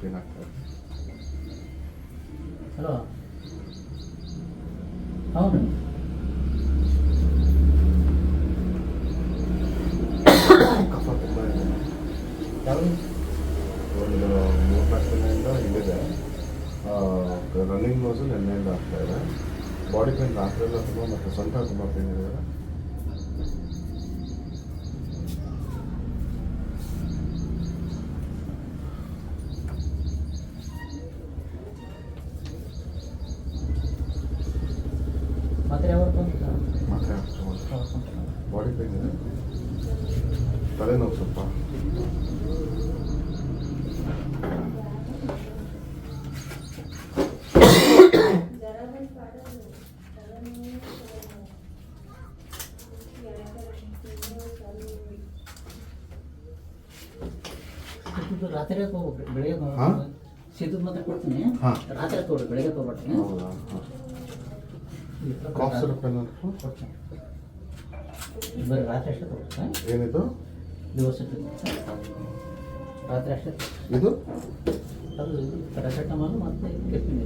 Body pain ಆಗ್ತಾ ಇದೆ hello ಹೌದು ಕಫ ತುಂಬ ಇದೆ ಯಾವುದು ಒಂದು ಮೂರ್ನಾಲ್ಕು ದಿನದಿಂದ ಇಲ್ಲಿದೆ ರನ್ನಿಂಗ್ ನೋಸು ನೆನ್ನೆಯಿಂದ ಆಗ್ತಾ ಇದೆ ಬಾಡಿ ಪೇನ್ ರಾತ್ರಿ ಎಲ್ಲ ತುಂಬ ಮತ್ತು ಸೊಂಟ ತುಂಬ ಪೇನ್ ಇದೆ ಮಾತ್ರೆ ಯಾವಾಗ ಬಂದಿಲ್ಲ ಮಾತ್ರೆ ಬಾಡಿ ಪೇನ್ ಇದೆ ತಲೆನೋವು ಸ್ವಲ್ಪ ಇದು ರಾತ್ರಿ ಹೋಗ್ಬೇಕು ಬೆಳಿಗ್ಗೆ ಹಾ? ಶೀತದ ಮಾತ್ರೆ ಕೊಡ್ತೀನಿ. ಹಾ. ರಾತ್ರಿ ತಗೊಳ್ಳಿ ಬೆಳಿಗ್ಗೆ ತಗೊಳ್ತೀನಿ. ಹೌದಾ? ಕಾಫ್ ಸಿರಪ್ ಏನಾದ್ರು ಕೊಡ್ತೀನಿ. ಬರೀ ರಾತ್ರಿ ಅಷ್ಟೇ ತಗೊಳ್ತೀನಿ. ಏನಿದು? ದಿವಸ ರಾತ್ರಿ ಅಷ್ಟೇ ಇದು? ಅದು ಮತ್ತು ಕೆಪ್ಪಿನ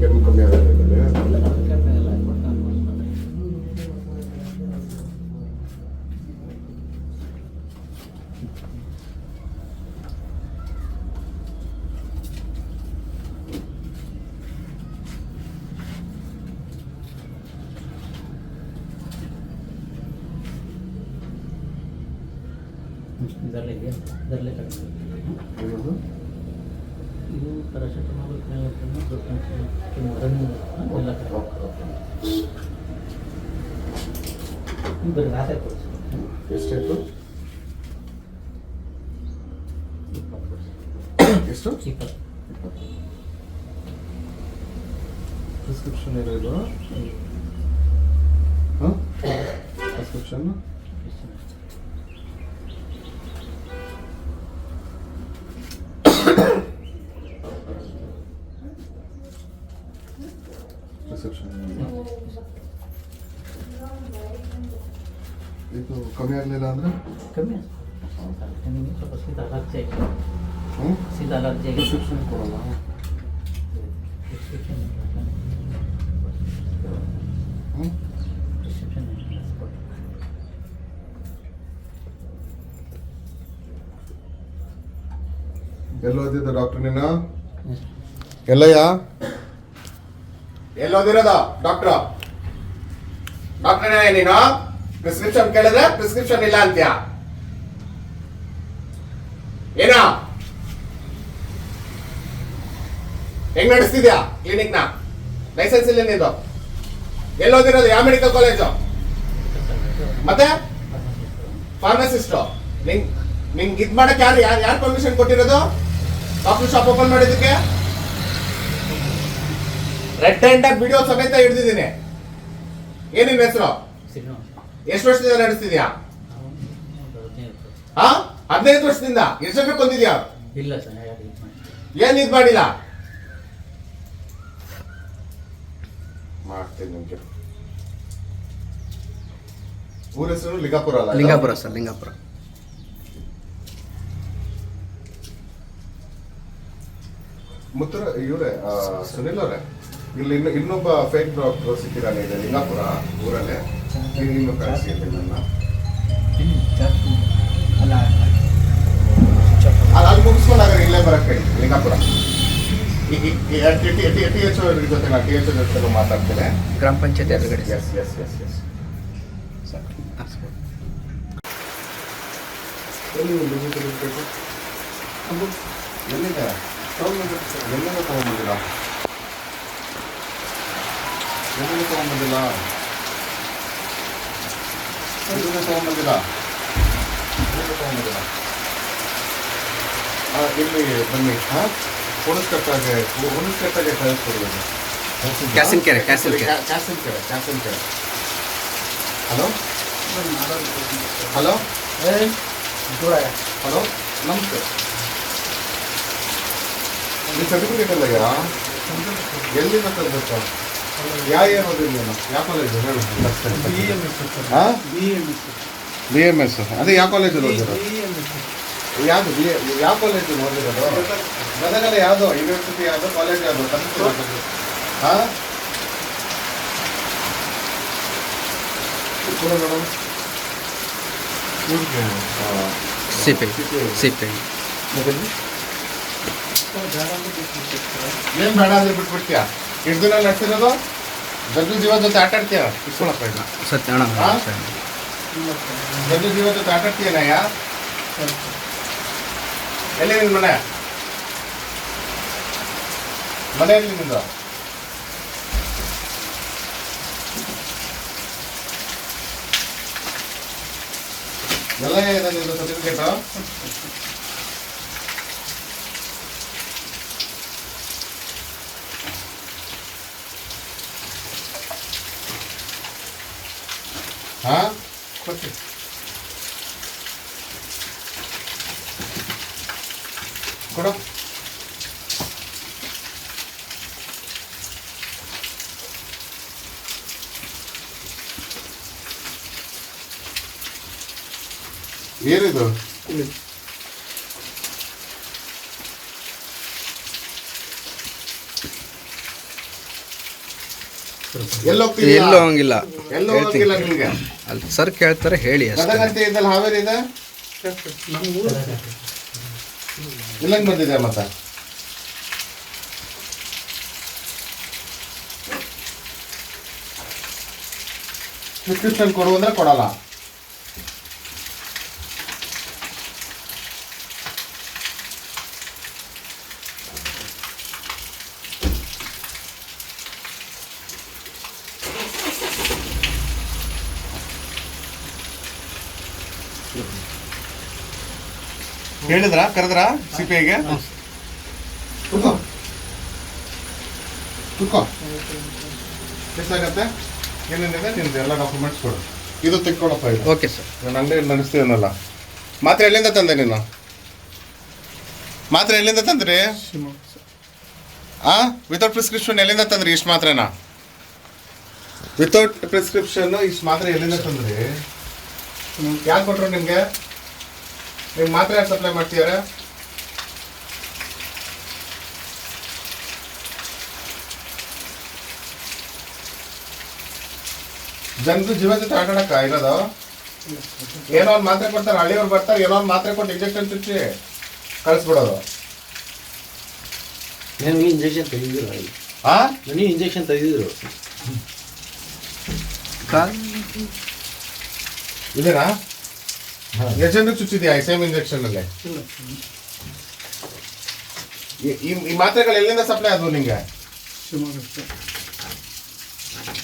ಕೆಮ್ಮು ಕಮ್ಮಿ ಆಗಿದೆ ಕೆಪ್ಪಿನ ಎಲ್ಲ ಕೊಡ್ತಾನೆ ಮಾತ್ರೆ ಇದರಲ್ಲೇ ಇದೆ ಇದರಲ್ಲೇ ಕಡಿಮೆ ಏನದು ಇದು ಪ್ಯಾರಾಸೆಟಮಾಲ್ ಕೆಮ್ಮು ರನ್ನಿಂಗ್ ಎಲ್ಲ ಕಡಿಮೆ ಓಕೆ ಓಕೆ ಇದು ಬರೀ ರಾತ್ರಿ ಕೊಡಿಸಿ ಎಷ್ಟಾಯ್ತು ಇಪ್ಪತ್ತು ಕೊಡಿಸಿ ಎಷ್ಟು ಇಪ್ಪತ್ತು ಇಪ್ಪತ್ತು ಪ್ರಿಸ್ಕ್ರಿಪ್ಷನ್ ಏನಿದು ಹಾಂ ಪ್ರಿಸ್ಕ್ರಿಪ್ಷನ್ ಪ್ರಿಸ್ಕ್ರಿಪ್ಷನ್ ಇದು ಕಮ್ಮಿ ಆಗಲಿಲ್ಲ ಅಂದರೆ ಕಮ್ಮಿ ನಿಮಗೆ ಸ್ವಲ್ಪ ಶೀತ ಅಲರ್ಜಿ ಆಗಿದೆ ಹ್ಞೂ ಶೀತ ಅಲರ್ಜಿ ಆಗಿದೆ ಪ್ರಿಸ್ಕ್ರಿಪ್ಷನ್ ಕೊಡಲ್ಲ ಪ್ರಿಸ್ಕ್ರಿಪ್ಷನ್ ಹ್ಞೂ ಪ್ರಿಸ್ಕ್ರಿಪ್ಷನ್ ಎಲ್ಲಿ ಓದಿದ್ದು ಡಾಕ್ಟರ್ ನೀನು ಎಲ್ಲಯ್ಯ ಎಲ್ಲಿ ಡಾಕ್ಟರ್. ಡಾಕ್ಟ್ರು ಡಾಕ್ಟರ್ ನೀನು? ಪ್ರಿಸ್ಕ್ರಿಪ್ಷನ್ ಕೇಳಿದ್ರೆ ಪ್ರಿಸ್ಕ್ರಿಪ್ಷನ್ ಇಲ್ಲ ಅಂತ್ಯ? ಏನ? ಹೆಂಗ್ ನಡೆಸ್ತಿದ್ಯಾ ಕ್ಲಿನಿಕ್ನ ಲೈಸೆನ್ಸ್ ಇಲ್ಲ ನಿಂದು. ಎಲ್ಲೋದಿರೋದು ಯಾವ ಮೆಡಿಕಲ್ ಕಾಲೇಜು? ಮತ್ತೆ? ಫಾರ್ಮಸಿಸ್ಟ್. ನಿಂಗ್ ನಿಂಗ್ ಇದ್ ಮಾಡಕ್ ಯಾರು ಯಾರು ಯಾರು ಪರ್ಮಿಷನ್ ಕೊಟ್ಟಿರೋದು? ಕಾಫಿ ಶಾಪ್ ಓಪನ್ ಮಾಡಿದ್ದಕ್ಕೆ? ರೆಡ್ ಹ್ಯಾಂಡ್ ಆಗಿ ವಿಡಿಯೋ ಸಮೇತ ಹಿಡ್ದಿದ್ದೀನಿ. ಏನಿನ್ ಹೆಸರು? ಎಷ್ಟು ವರ್ಷದಿಂದ ನಡೆಸ್ತಿದ್ಯಾ? ಹಾ? ಹದಿನೈದು ವರ್ಷದಿಂದ? ಎಷ್ಟು ಬೇಕು ಕೊಂದಿದ್ಯಾ ಇಲ್ಲ ಸರ್ ಏನ್ ಇದ್ ಮಾಡಿಲ್ಲ? ಮಾಡ್ತೀನಿ ನಿಮ್ಗೆ. ಊರ ಹೆಸರು ಲಿಂಗಾಪುರ ಅಲ್ಲ ಲಿಂಗಾಪುರ ಸರ್ ಲಿಂಗಾಪುರ. ಮುತ್ತರ ಇವರೇ ಸುನಿಲ್ ಅವರೇ? ಇಲ್ಲಿ ಇನ್ನು ಇನ್ನೊಬ್ಬ ಫೇಕ್ ಡಾಕ್ಟರ್ ಸಿಕ್ಕಿದ್ದಾನೆ ಇದೆ ಲಿಂಗಾಪುರ ಊರಲ್ಲೇ. ಇನ್ನು ಕಳಿಸಿ ನನ್ನ. ಅಲ್ಲಿ ಅಲ್ಲಿ ಮುಗಿಸ್ಕೊಂಡಾಗ ಇಲ್ಲೇ ಬರಕ್ಕೆ ಹೇಳಿ ಲಿಂಗಾಪುರ. ಟಿ ಎಚ್ ಜೊತೆ ನಾನು ಟಿ ಎಚ್ ಜೊತೆ ಮಾತಾಡ್ತೇನೆ. ಗ್ರಾಮ ಪಂಚಾಯತ್ ಎದುರುಗಡೆ ಎಸ್ ಎಸ್ ಎಸ್ ಎಸ್ ಎಲ್ಲಿ ವಿಸಿಟ್ ಇರಬೇಕು ಎಲ್ಲಿದೆ? ಎಲ್ಲಿಂದ ತಗೊಂಡ್ಬಂದಿಲ್ಲ ಎಲ್ಲಿಂದ ತಗೊಂಡ್ಬಂದಿಲ್ಲ ಎಲ್ಲಿಂದ ತಗೊಂಡ್ಬಂದಿಲ್ಲ ಎಲ್ಲಿಂದ ತಗೊಂಡ್ಬಂದಿಲ್ಲ ಆ, ಇಲ್ಲಿ ಬನ್ನಿ ಹಾಂ ಹುಣಸ್ಕಟ್ಟಾಗೆ ಹುಣಸ್ಕಟ್ಟಾಗೆ ಕಳಿಸ್ಕೊಡ್ಬೇಕು ಕ್ಯಾಸಿನ್ ಕೆರೆ, ಕ್ಯಾಸಿನ್ ಕೆರೆ. ಕ್ಯಾಸಿನ್ ಕೆರೆ ಕ್ಯಾಸಿನ್ ಕೆರೆ ಹಲೋ ಹಲೋ ದೂರ ಹಲೋ ನಮಸ್ತೆ ಈ ಸರ್ಟಿಫಿಕೇಟ್ ಎಲ್ಲ ಯಾ ಎಲ್ಲಿಂದ ತಂದಪ್ಪ ಯಾವ ಕಾಲೇಜು ಹಾಂ? ಬಿ ಎಂ ಎಸ್ ಅದೇ ಯಾವ ಕಾಲೇಜಲ್ಲಿ ಯಾವುದು ಯಾವ್ದು ಬಿ ಯಾವ ಕಾಲೇಜು ಗದಗಲ್ಲಿ ಯಾವುದು ಯೂನಿವರ್ಸಿಟಿ ಯಾವುದು ಕಾಲೇಜ್ ಯಾವುದು ಹಾಂ? Madam C P C P ಏನ್ ಬೇಡ ಅಂದ್ರೆ ಬಿಟ್ಬಿಡ್ತೀಯ? ಎಷ್ಟು ದಿನ ನಡೆಸಿರೋದು? ಗದ್ದು ಜೀವ ಜೊತೆ ಆಟ ಆಡ್ತೀಯ? ಇಸ್ಕೊಳಪ್ಪ ಇಲ್ಲ ಸತ್ಯ ಅಣ್ಣ ಹಾ? ಗದ್ದು ಜೀವ ಜೊತೆ ಆಟ ಆಡ್ತೀಯನಯ್ಯ ಎಲ್ಲಿ ನಿನ್ ಮನೆ? ಮನೆ ಎಲ್ಲಿ ನಿಂದು? ಎಲ್ಲ ಇದೆ ನಿಂದು ಸರ್ಟಿಫಿಕೇಟು ಹಾ ಕೊಡ್ತೀನಿ ಕೊಡು ಏನಿದು? ಎಲ್ಲಿ ಹೋಗ್ತಿದ್ಯಾ? ಎಲ್ಲೂ ಹೋಗಿಲ್ಲ. ಅಲ್ಲಿ ಸರ್ ಕೇಳ್ತಾರೆ ಹೇಳಿ ಅಷ್ಟೇ. ಹಾವೇರಿ ಇದೆ? ಇಲ್ಲಂಗೆ ಬಂದಿದೆ ಮತ್ತೆ. ಪ್ರಿಸ್ಕ್ರಿಪ್ಷನ್ ಕೊಡು ಅಂದ್ರೆ ಕೊಡಲ್ಲ. ಹೇಳಿದ್ರ? ಕರೆದ್ರ ಸಿ ಪಿ ಐಗೆ ಎಷ್ಟಾಗತ್ತೆ? ಏನೇನಿದೆ? ನಿಮ್ದು ಎಲ್ಲ ಡಾಕ್ಯುಮೆಂಟ್ಸ್ ಕೊಡು. ಇದು ತೆಕ್ಕೊಳಪ್ಪ ಇದು. ಓಕೆ ಸರ್ ನಾನು ಅಂಗಡಿ ನಡೆಸ್ತೀವನಲ್ಲ ಮಾತ್ರೆ ಎಲ್ಲಿಂದ ತಂದೆ ನೀನು? ಮಾತ್ರೆ ಎಲ್ಲಿಂದ ತಂದ್ರಿ? ಆ? ವಿತೌಟ್ ಪ್ರಿಸ್ಕ್ರಿಪ್ಷನ್ ಎಲ್ಲಿಂದ ತಂದ್ರಿ ಇಷ್ಟು ಮಾತ್ರೆನಾ? ವಿತೌಟ್ ಪ್ರಿಸ್ಕ್ರಿಪ್ಷನ್ ಇಷ್ಟು ಮಾತ್ರೆ ಎಲ್ಲಿಂದ ತಂದ್ರಿ? ಯಾಕೆ ಕೊಟ್ರು ನಿಮ್ಗೆ? ನಿಮ್ಗೆ ಮಾತ್ರೆ ಯಾರು ಸಪ್ಲೈ ಮಾಡ್ತೀಯಾರ ಜನರು ಜೀವ ಜೊತೆ ಆಟಾಡಕ ಇರೋದು? ಏನೋ ಒಂದು ಮಾತ್ರೆ ಕೊಡ್ತಾರೆ ಹಳ್ಳಿಯವ್ರು ಬರ್ತಾರೆ ಏನೋ ಒಂದು ಮಾತ್ರೆ ಕೊಟ್ಟು ಇಂಜೆಕ್ಷನ್ ಚುಚ್ಚಿ ಕಳಿಸ್ಬಿಡೋದು. ನನಗೆ ಇಂಜೆಕ್ಷನ್ ತೆಗೆದಿದ್ರು ಆ? ನನಗೆ ಇಂಜೆಕ್ಷನ್ ತೆಗೆದಿದ್ರು ಇದೇನಾ? ಎಷ್ಟು ಚುಚ್ಚಿದ್ಯಾ ಸೇಮ್ ಇಂಜೆಕ್ಷನ್ ಅಲ್ಲೇ. ಈ- ಮಾತ್ರೆಗಳು ಎಲ್ಲಿಂದ ಸಪ್ಲೈ ಆದ್ವು ನಿಂಗೆ?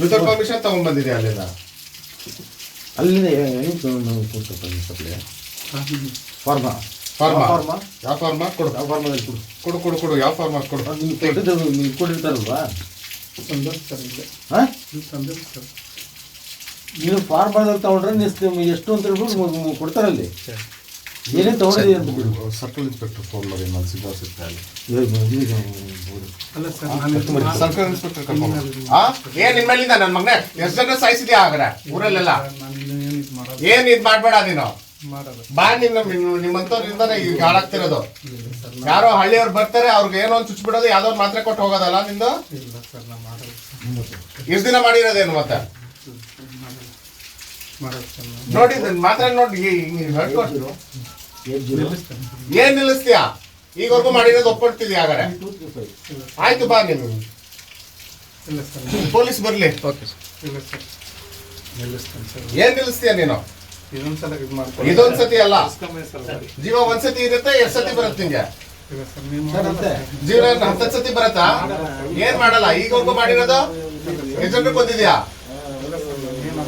ವಿತೌಟ್ ಪರ್ಮಿಷನ್ ತಗೊಂಡ್ ಬಂದಿದ್ಯಾ ಅಲ್ಲಿಂದ ಅಲ್ಲಿಂದ ಹೆಂಗೆ ತಗೊಂಡು ಸಪ್ಲೈ ಫಾರ್ಮಾ. ಫಾರ್ಮಾ? ಫಾರ್ಮಾ? ಯಾವ ಫಾರ್ಮಾ? ಕೊಡು. ಯಾವ ಫಾರ್ಮಾದಲ್ಲಿ ಕೊಡು. ಕೊಡು ಕೊಡು ಕೊಡು. ಯಾವ ಫಾರ್ಮಾ ಕೊಡು. ಕೊಟ್ಟಿರ್ತಾರಲ್ವಾ? ಹಾಂ ನೀವು ಫಾರ್ಮಾದಲ್ಲಿ ತಗೊಂಡ್ರೆ ನೀವು ಎಷ್ಟು ಅಂತ ಹೇಳ್ಬಿಟ್ಟು ಕೊಡ್ತಾರಲ್ಲಿ ಏನೇ ತಗೊಂಡಿದೆ ಅಂತ ಬಿಡು. ಸರ್ಕಲ್ ಇನ್ಸ್ಪೆಕ್ಟರ್ ಫೋನ್ ಮಾಡಿ. ನಾನು ಸಿಗೋ ಸಿಗ್ತಾ ಇಲ್ಲ ಸರ್ಕಲ್ ಇನ್ಸ್ಪೆಕ್ಟರ್ ಏನ್ ನಿಮ್ಮಲ್ಲಿಂದ ಮೇಲಿಂದ ನನ್ನ ಮಗನೇ? ಎಷ್ಟು ಜನ ಸಾಯಿಸಿದ್ಯಾ ಆಗ್ರೆ ಊರಲ್ಲೆಲ್ಲ? ಏನ್ ಇದು ಮಾಡ್ಬೇಡ ನೀನು? ಬಾ ನಿನ್ನ ನಿಮ್ಮಂತವ್ರಿಂದಾನೆ ಈಗ ಹಾಳಾಗ್ತಿರೋದು. ಯಾರೋ ಹಳ್ಳಿಯವ್ರು ಬರ್ತಾರೆ ಅವ್ರಿಗೆ ಏನೋ ಒಂದು ಚುಚ್ಬಿಡೋದು ಯಾವ್ದೋ ಒಂದು ಮಾತ್ರೆ ಕೊಟ್ಟು ಹೋಗೋದಲ್ಲ ನಿಂದು? ಇಷ್ಟು ದಿನ ಮಾಡಿರೋದೇನು ಮತ್ತೆ? ನೋಡಿ ಮಾತ್ರ ನೋಡಿ ಜೀರೋ ಏನ್ ನಿಲ್ಲಿಸ್ತೀಯಾ? ಈಗವರೆಗೂ ಮಾಡಿರೋದು ತ್ರೀ ಫೈವ್ ಆಯ್ತು ಬಾ ನೀನು. ಪೊಲೀಸ್ ಬರ್ಲಿ. Okay sir. ಏನ್ ನಿಲ್ಲಿಸ್ತೀಯ ನೀನು? ಇದೊಂದ್ ಇದೊಂದ್ಸತಿ ಅಲ್ಲ. ಜೀವ ಒಂದ್ಸತಿ ಇರುತ್ತೆ ಎರಡ್ ಸತಿ ಬರುತ್ತೆ ನಿಂಗೆ. ಇಲ್ಲ ಸರ್ ಅಂತೆ ಜೀವನ ಹತ್ತತ್ತು ಸತಿ ಬರತ್ತಾ? ಏನ್ ಮಾಡಲ್ಲ? ಈಗವರೆಗೂ ಮಾಡಿರೋದು? ಜನಕ್ಕೆ ಬಂದಿದ್ಯಾ ಏನಂತ ಯಾವ್ದು ಇದು ಆಗಿಲ್ಲ.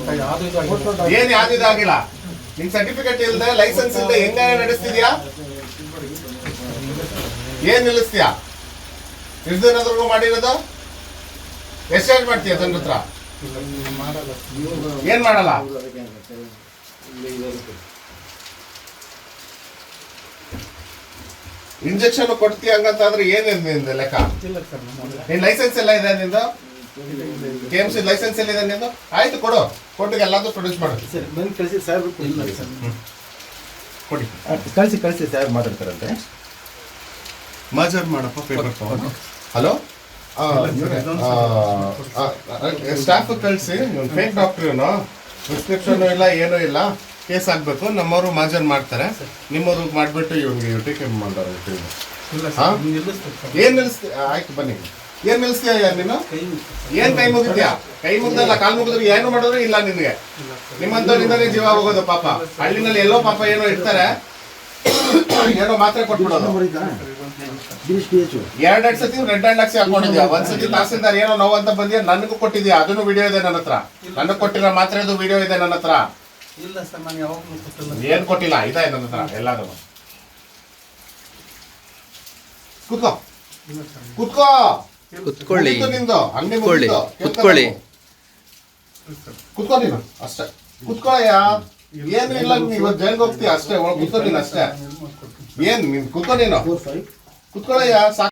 ಏನ್ ಯಾವ್ದು ಇದಾಗಿಲ್ಲ ನಿನ್ ಸರ್ಟಿಫಿಕೇಟ್ ಇಲ್ಲದೆ ಲೈಸೆನ್ಸ್ ಇಲ್ಲದೆ ಹೆಂಗ ನಡೆಸ್ತಿದ್ಯಾ? ಏನ್ ನಿಲ್ಲಿಸ್ತೀಯಾ? ಎಷ್ಟು ದಿನದ್ರೆಗೂ ಮಾಡಿರೋದು? ಎಷ್ಟು ಚಾರ್ಜ್ ಮಾಡ್ತೀಯ ತನ್ನ ಹತ್ರ. ಏನ್ ಮಾಡಲ್ಲ? ಇಂಜೆಕ್ಷನ್ ಕೊಡ್ತೀಯ ಹಂಗಂತಾದ್ರೆ ಏನಿದೆ ನಿಂದು ಲೆಕ್ಕ? ಲೈಸೆನ್ಸ್ ಎಲ್ಲ ಇದೆ ನಿಂದು? ಕೆ ಎಂ ಸಿ ಲೈಸೆನ್ಸ್ ಎಲ್ಲ ಇದೆ ನಿಂದು ಆಯ್ತು ಕೊಡು. ಕೊಟ್ಟು ಎಲ್ಲಾದ್ರು ಪ್ರೊಡ್ಯೂಸ್ ಮಾಡು. ಸರ್ ಬಂದು ಕಳಿಸಿ ಸರ್ ಇಲ್ಲ ಸರ್. ಕೊಡಿ. ಕಳಿಸಿ ಕಳಿಸಿ ಸರ್ ಮಾತಾಡ್ತಾರಂತೆ. ಮಜರ್ ಮಾಡಪ್ಪ ಪೇಪರ್ ಹಲೋ ಸ್ಟಾಫ್ ಕಳಿಸಿ ಫೇಕ್ ಡಾಕ್ಟರ್ ಇವನು. ಪ್ರಿಸ್ಕ್ರಿಪ್ಷನ್ ಇಲ್ಲ ಏನೂ ಇಲ್ಲ. ಕೇಸ್ ಆಗಬೇಕು. ನಮ್ಮವರು ಮಾಜರ್ ಮಾಡ್ತಾರೆ. ನಿಮ್ಮವ್ರು ಮಾಡಿಬಿಟ್ಟು ಇವ್ರಿಗೆ ಟಿ ಕೆ ಮಾಡೋರು ಇಲ್ಲ ನಿಲ್ಲಿಸ್ತೀವಿ ಏನ್ ಆಯ್ತು ಬನ್ನಿ. ಏನ್ ನಿಲ್ಸ್ತೀಯ ಯಾರು ನೀನು? ಏನ್ ಕೈ ಮುಗಿದ್ಯಾ ಕೈ ಮುಗ್ದಲ್ಲ ಕಾಲ್ ಮುಗಿದ್ರು ಏನು ಮಾಡಿದ್ರು ಇಲ್ಲ ನಿನ್ಗೆ. ನಿಮ್ಮಂತವ್ರಿಂದಲೇ ಜೀವ ಹೋಗೋದು ಪಾಪ. ಹಳ್ಳಿನಲ್ಲಿ ಎಲ್ಲೋ ಪಾಪ ಏನೋ ಇರ್ತಾರೆ. ಏನೋ ಮಾತ್ರೆ ಕೊಟ್ಬಿಡೋದು. ಎರಡೆರಡು ಸತಿ ರೆಡ್ ಹ್ಯಾಂಡ್ ಹಾಕ್ಸಿ ಹಾಕೊಂಡಿದ್ಯಾ? ಒಂದ್ ಸತಿ ತಹಸೀಲ್ದಾರ್ ಏನೋ ನೋವು ಅಂತ ಬಂದಿಯಾ? ನನಗೂ ಕೊಟ್ಟಿದ್ಯಾ? ಅದನ್ನು ವಿಡಿಯೋ ಇದೆ ನನ್ನ ಹತ್ರ. ನನಗೆ ಕೊಟ್ಟಿರೋ ಮಾತ್ರೆದು ವಿಡಿಯೋ ಇದೆ ನನ್ನ ಹತ್ರ. ಏನ್ ಕೊಟ್ಟಿಲ್ಲ? ಇದೆ ನನ್ನ ಹತ್ರ ಎಲ್ಲಾದ್ರು ಕುತ್ಕೋ. ಕೂತ್ಕೋ. ಕುತ್ಕೊಳ್ಳಿ. ಕುತ್ಕೊಳ್ಳಿ. ಕುತ್ಕೊಳ್ಳಿ. ಕುತ್ಕೊಳ್ಳಿ ಅಷ್ಟೇ. ಕುತ್ಕೊಳ್ಳಯ್ಯ. ಏನು ಇಲ್ಲ ಇವತ್ತು ಜೈಲ್ಗೆ ಹೋಗ್ತೀಯ ಅಷ್ಟೇ. ಒಳಗೆ ಕುತ್ಕೋ ಅಷ್ಟೇ. ಏನ್ ನೀನ್ ಕುತ್ಕೋ ನೀನು? ಫೋರ್ ಕುತ್ಕೊಳ್ಳಯ್ಯ ಸಾಕು.